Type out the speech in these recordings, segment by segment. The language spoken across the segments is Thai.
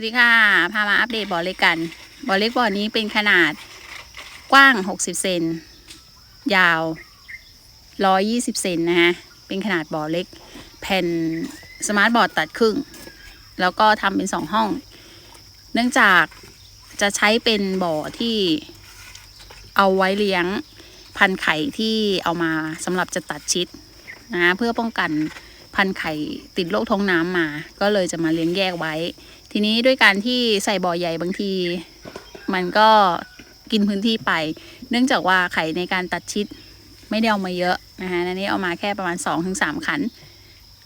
วัสดีค่ะ พามาอัปเดตบ่อเล็กกัน บ่อเล็กบ่อนี้เป็นขนาดกว้าง 60 เซน ยาว 120 เซนนะฮะเป็นขนาดบ่อเล็ก แผ่นสมาร์ทบอร์ดตัดครึ่ง แล้วก็ทำเป็นสองห้อง เนื่องจากจะใช้เป็นบ่อที่เอาไว้เลี้ยงพันไข่ที่เอามาสำหรับจะตัดชิดนะเพื่อป้องกันพันไข่ติดโรคท้องน้ำมา ก็เลยจะมาเลี้ยงแยกไว้ ทีนี้ด้วยการที่ใส่บ่อใหญ่บางที มันก็กินพื้นที่ไป เนื่องจากว่าไข่ในการตัดชิดไม่ได้เอามาเยอะนะคะอันนี้เอามาแค่ประมาณ 2-3 ขัน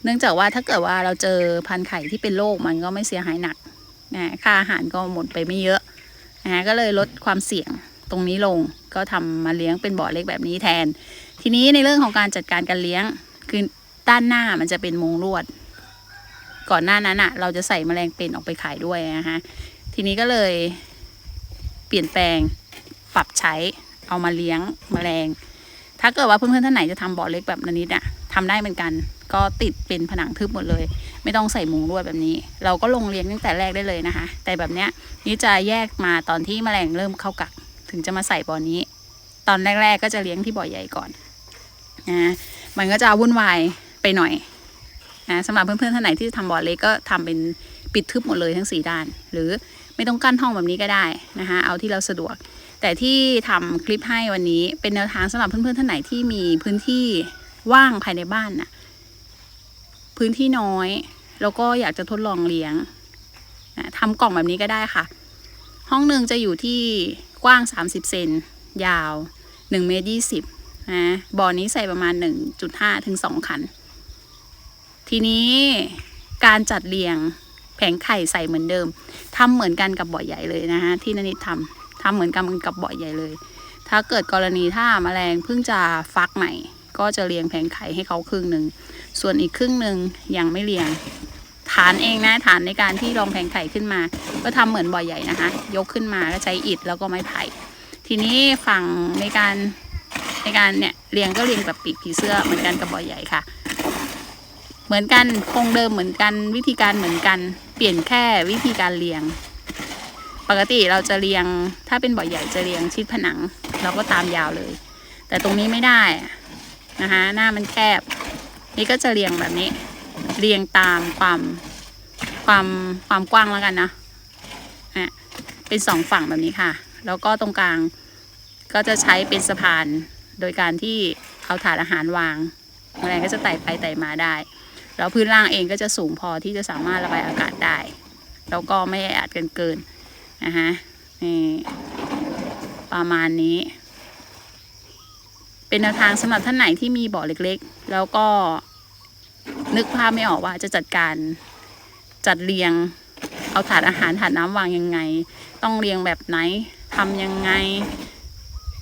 เนื่องจากว่าถ้าเกิดว่าเราเจอพันไข่ที่เป็นโรคมันก็ไม่เสียหายหนักนะค่าอาหารก็หมดไปไม่เยอะนะก็เลยลดความเสี่ยงตรงนี้ลงก็ทำมาเลี้ยงเป็นบ่อเล็กแบบนี้แทน ทีนี้ในเรื่องของการจัดการการเลี้ยงคือด้านหน้ามันจะเป็นมงลวด ก่อนหน้านั้นอะเราจะใส่แมลงเป็นออกไปขายด้วยนะคะทีนี้ก็เลยเปลี่ยนแปลงปรับใช้เอามาเลี้ยงแมลง ถ้าเกิดว่าเพื่อนๆท่านไหนจะทำบ่อเล็กแบบนันนิดอะทำได้เหมือนกัน ก็ติดเป็นผนังทึบหมดเลย ไม่ต้องใส่มุงลวดแบบนี้ เราก็ลงเลี้ยงตั้งแต่แรกได้เลยนะคะ แต่แบบเนี้ยนี่จะแยกมาตอนที่แมลงเริ่มเข้ากัก ถึงจะมาใส่บ่อนี้ ตอนแรก ๆ ก็จะเลี้ยงที่บ่อใหญ่ก่อนนะมันก็จะวุ่นวายไปหน่อย นะสำหรับเพื่อนๆท่านไหนที่ทำบ่อเล็กก็ทำเป็นปิดทึบหมดเลยทั้งสี่ด้าน หรือไม่ต้องกั้นห้องแบบนี้ก็ได้นะคะเอาที่เราสะดวก แต่ที่ทำคลิปให้วันนี้เป็นแนวทางสำหรับเพื่อนๆท่านไหนที่มีพื้นที่ว่างภายในบ้านน่ะพื้นที่น้อย แล้วก็อยากจะทดลองเลี้ยงนะทำกล่องแบบนี้ก็ได้ค่ะ ห้องหนึ่งจะอยู่ที่กว้าง 30 เซนยาว1เมตร20นะบ่อนี้ใส่ประมาณ 1.5 ถึง2ขัน ทีนี้การจัดเรียงแผงไข่ใส่เหมือนเดิมทำเหมือนกันกับบ่อใหญ่เลยนะฮะที่นนิดทำทำเหมือนกันกับบ่อใหญ่เลย ถ้าเกิดกรณีถ้าแมลงเพิ่งจะฟักใหม่ ก็จะเรียงแผงไข่ให้เขาครึ่งหนึ่งส่วนอีกครึ่งหนึ่งยังไม่เรียง ฐานเองนะฐานในการที่รองแผงไข่ขึ้นมา ก็ทำเหมือนบ่อใหญ่นะคะ ยกขึ้นมาก็ใช้อิฐแล้วก็ไม้ไผ่ทีนี้ฝั่งในการในการเนี่ยเรียงก็เรียงแบบปีกผีเสื้อเหมือนกันกับบ่อใหญ่ค่ะ เหมือนกันคงเดิมเหมือนกัน วิธีการเหมือนกัน เปลี่ยนแค่วิธีการเรียง ปกติเราจะเรียง ถ้าเป็นบ่อใหญ่จะเรียงชิดผนัง เราก็ตามยาวเลย แต่ตรงนี้ไม่ได้นะคะหน้ามันแคบ นี่ก็จะเรียงแบบนี้ เรียงตามความความความกว้างแล้วกันนะอะเป็นสองฝั่งแบบนี้ค่ะ แล้วก็ตรงกลางก็จะใช้เป็นสะพาน โดยการที่เอาถาดอาหารวางแมลงก็จะไต่ไปไต่มาได้ แล้วพื้นล่างเองก็จะสูงพอที่จะสามารถระบายอากาศได้ แล้วก็ไม่แออัดกันเกินนะคะนี่ประมาณนี้ เป็นแนวทางสำหรับท่านไหนที่มีบ่อเล็กๆ แล้วก็นึกภาพไม่ออกว่าจะจัดการจัดเรียงเอาถาดอาหารถาดน้ำวางยังไง ต้องเรียงแบบไหนทำยังไง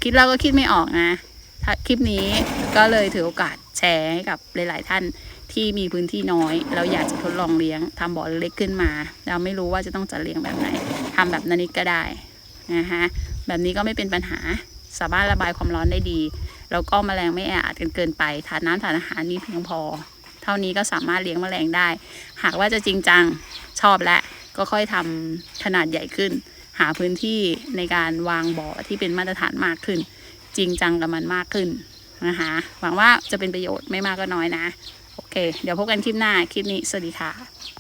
คิดแล้วก็คิดไม่ออกนะคลิปนี้ก็เลยถือโอกาสแชร์ให้กับหลาย ๆ ท่าน ที่มีพื้นที่น้อย เราอยากจะทดลองเลี้ยงทำบ่อเล็กขึ้นมา เราไม่รู้ว่าจะต้องจัดเลี้ยงแบบไหนทำแบบนันนิดก็ได้นะคะแบบนี้ก็ไม่เป็นปัญหาสามารถระบายความร้อนได้ดี แล้วก็แมลงไม่แออัดกันเกินไปถาดน้ำถาดอาหารมีเพียงพอ เท่านี้ก็สามารถเลี้ยงแมลงได้ หากว่าจะจริงจังชอบและก็ค่อยทำขนาดใหญ่ขึ้น หาพื้นที่ในการวางบ่อที่เป็นมาตรฐานมากขึ้น จริงจังกับมันมากขึ้นนะคะหวังว่าจะเป็นประโยชน์ไม่มากก็น้อยนะ โอเค เดี๋ยวพบกันคลิปหน้า คลิปนี้ สวัสดีค่ะ